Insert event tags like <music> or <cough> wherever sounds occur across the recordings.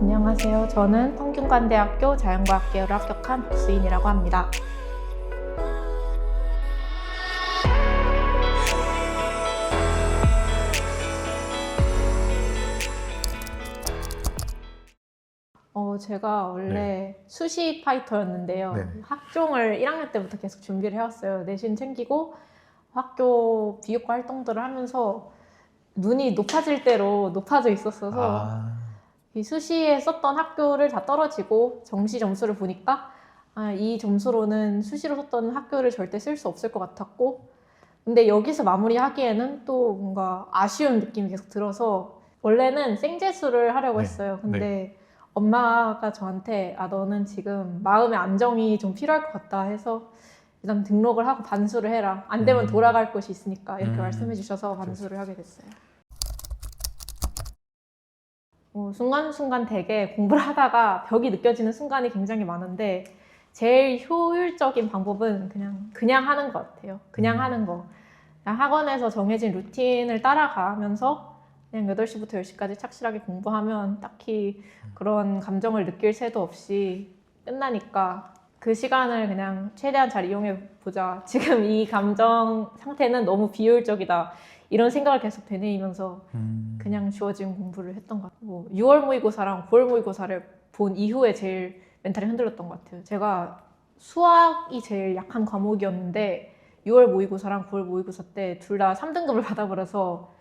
안녕하세요. 저는 성균관대학교 자연과학계를 합격한 박수인이라고 합니다. 어, 제가 원래 수시 파이터였는데요. 네. 학종을 1학년 때부터 계속 준비를 해왔어요. 내신 챙기고 학교 비교과 활동들을 하면서 눈이 높아질 대로 높아져 있었어서 아, 이 수시에 썼던 학교를 다 떨어지고 정시 점수를 보니까 아, 이 점수로는 수시로 썼던 학교를 절대 쓸 수 없을 것 같았고 근데 여기서 마무리하기에는 또 뭔가 아쉬운 느낌이 계속 들어서 원래는 생재수를 하려고 네, 했어요. 근데 엄마가 저한테 아 너는 지금 마음의 안정이 좀 필요할 것 같다 해서 일단 등록을 하고 반수를 해라. 안 되면 음. 돌아갈 곳이 있으니까 이렇게 음. 말씀해 주셔서 반수를 하게 됐어요. 어, 순간순간 되게 공부를 하다가 벽이 느껴지는 순간이 굉장히 많은데 제일 효율적인 방법은 그냥 그냥 하는 것 같아요. 그냥 음. 하는 거. 그냥 학원에서 정해진 루틴을 따라가면서 그냥 8시부터 10시까지 착실하게 공부하면 딱히 그런 감정을 느낄 새도 없이 끝나니까 그 시간을 그냥 최대한 잘 이용해 보자. 지금 이 감정 상태는 너무 비효율적이다. 이런 생각을 계속 되뇌이면서 음, 그냥 주어진 공부를 했던 것. 뭐 6월 모의고사랑 9월 모의고사를 본 이후에 제일 멘탈이 흔들렸던 것 같아요. 제가 수학이 제일 약한 과목이었는데 6월 모의고사랑 9월 모의고사 때 둘 다 3등급을 받아버려서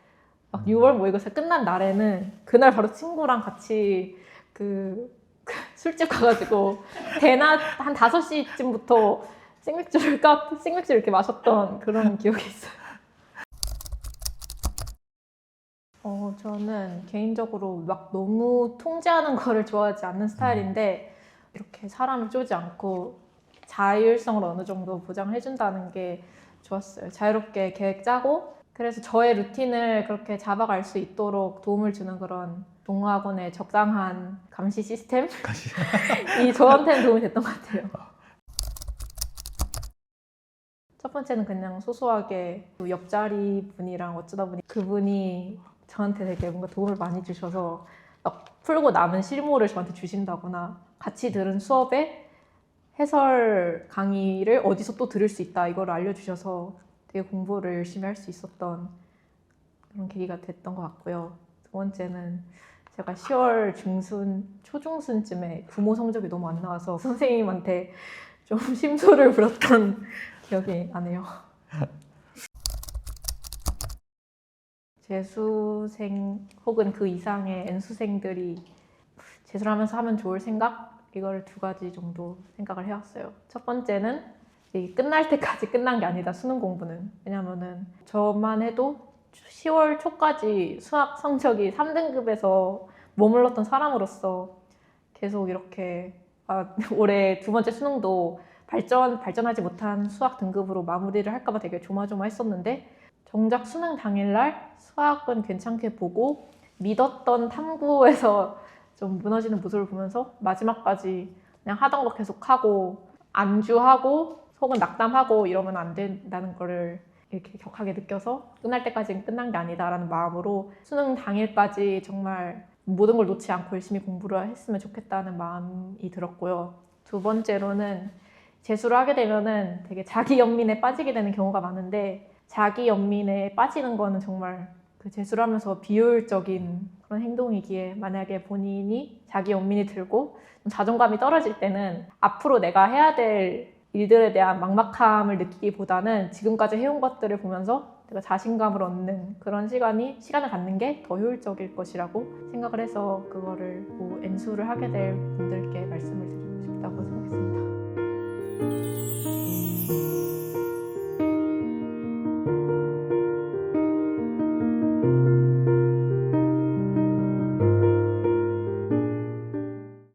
막 6월 모의고사 끝난 날에는 그날 바로 친구랑 같이 그, 그 <laughs> 술집 가가지고 대낮 한 5시쯤부터 생맥주를 까 생맥주 이렇게 마셨던 그런 기억이 있어요. 어, 저는 개인적으로 막 너무 통제하는 <laughs> 거를 좋아하지 않는 스타일인데 이렇게 사람을 쪼지 않고 자율성을 어느 정도 보장해준다는 게 좋았어요. 자유롭게 계획 짜고 그래서 저의 루틴을 그렇게 잡아갈 수 있도록 도움을 주는 그런 동호학원의 적당한 감시 시스템이. <laughs> 저한테는 도움이 됐던 것 같아요. 첫 번째는 그냥 소소하게 그 옆자리 분이랑 어쩌다 보니 그분이 저한테 되게 뭔가 도움을 많이 주셔서 막 풀고 남은 실무를 저한테 주신다거나 같이 들은 수업에 해설 강의를 어디서 또 들을 수 있다 이걸 알려주셔서 되게 공부를 열심히 할 수 있었던 그런 계기가 됐던 것 같고요. 두 번째는 제가 10월 중순, 초중순쯤에 부모 성적이 너무 안 나와서 <laughs> 선생님한테 좀 심소를 부렸던 기억이 나네요. <laughs> 재수생 혹은 그 이상의 N수생들이 재수를 하면서 하면 좋을 생각? 이걸 두 가지 정도 생각을 해왔어요. 첫 번째는 끝날 때까지 <laughs> 끝난 게 아니다, 수능 공부는. 왜냐면은 저만 해도 10월 초까지 수학 성적이 3등급에서 머물렀던 사람으로서 계속 이렇게 아, <laughs> 올해 두 번째 수능도 발전, 발전하지 못한 수학 등급으로 마무리를 할까봐 되게 조마조마했었는데 정작 수능 당일날 수학은 괜찮게 보고 믿었던 탐구에서 <laughs> 좀 무너지는 모습을 보면서 마지막까지 그냥 하던 거 계속 하고 안주하고 속은 낙담하고 이러면 안 된다는 거를 이렇게 격하게 느껴서 끝날 때까지는 끝난 게 아니다라는 마음으로 수능 당일까지 정말 모든 걸 놓지 않고 열심히 공부를 했으면 좋겠다는 마음이 들었고요. 두 번째로는 재수를 하게 되면은 되게 자기 연민에 빠지게 되는 경우가 많은데 자기 연민에 빠지는 거는 정말 그 재수를 하면서 비효율적인 그런 행동이기에 만약에 본인이 자기 연민이 들고 좀 자존감이 떨어질 때는 앞으로 내가 해야 될 일들에 대한 막막함을 느끼기보다는 지금까지 해온 것들을 보면서 내가 자신감을 얻는 그런 시간이 시간을 갖는 게 더 효율적일 것이라고 생각을 해서 그거를 뭐 N수를 하게 될 분들께 말씀을 드리고 싶다고 생각했습니다.